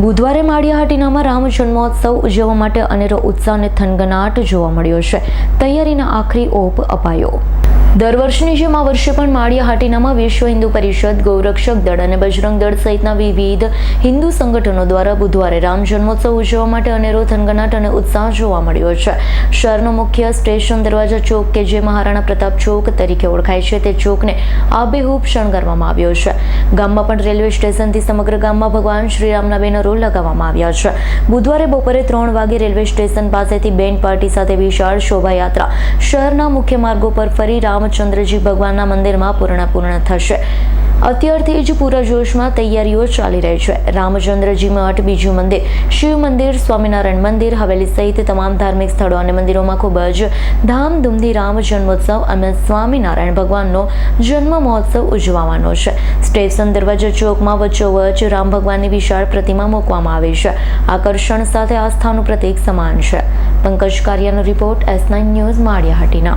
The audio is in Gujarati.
બુધવારે માળિયાહાટીનામાં રામ જન્મોત્સવ ઉજવવા માટે અનેરો ઉત્સાહ અને થનગનાટ જોવા મળ્યો છે. તૈયારીના આખરી ઓપ અપાયો. દર વર્ષની જેમ આ વર્ષે પણ માળિયા હાટીનામાં વિશ્વ હિન્દુ પરિષદ, ગૌરક્ષક દળ અને બજરંગ દળ સહિતના વિવિધ હિન્દુ સંગઠનો દ્વારા બુધવારે રામ જન્મોત્સવ ઉજવવા માટે અનેરો થનગનાટ અને ઉત્સાહ જોવા મળ્યો છે. શહેરનો મુખ્ય સ્ટેશન દરવાજા ચોક કે જે મહારાણા પ્રતાપ ચોક તરીકે ઓળખાય છે, તે ચોકને આબેહૂબ શણગારવામાં આવ્યો છે. ગામમાં પણ રેલવે સ્ટેશનથી સમગ્ર ગામમાં ભગવાન શ્રીરામના બેનરો લગાવવામાં આવ્યા છે. બુધવારે બપોરે ત્રણ વાગે રેલવે સ્ટેશન પાસેથી બેન્ડ પાર્ટી સાથે વિશાળ શોભાયાત્રા શહેરના મુખ્ય માર્ગો પર ફરી રામચંદ્રજી ભગવાનના મંદિરમાં પૂર્ણ પૂર્ણ થશે. અત્યારથી જ પૂરા જોશમાં તૈયારીઓ ચાલી રહી છે. રામચંદ્રજી મઠ, બીજું મંદિર, શિવ મંદિર, સ્વામિનારાયણ મંદિર, હવેલી સહિત તમામ ધાર્મિક સ્થળો અને મંદિરોમાં ખૂબ જ ધામધૂમથી રામ જન્મોત્સવ અને સ્વામિનારાયણ ભગવાનનો જન્મ મહોત્સવ ઉજવવાનો છે. સ્ટેશન દરવાજા ચોકમાં વચ્ચોવચ રામ ભગવાનની વિશાળ પ્રતિમા મૂકવામાં આવી છે. આકર્ષણ સાથે આસ્થાનું પ્રતીક સમાન છે. Pankaj કારિયાનો report S nine news, Malia Hatina.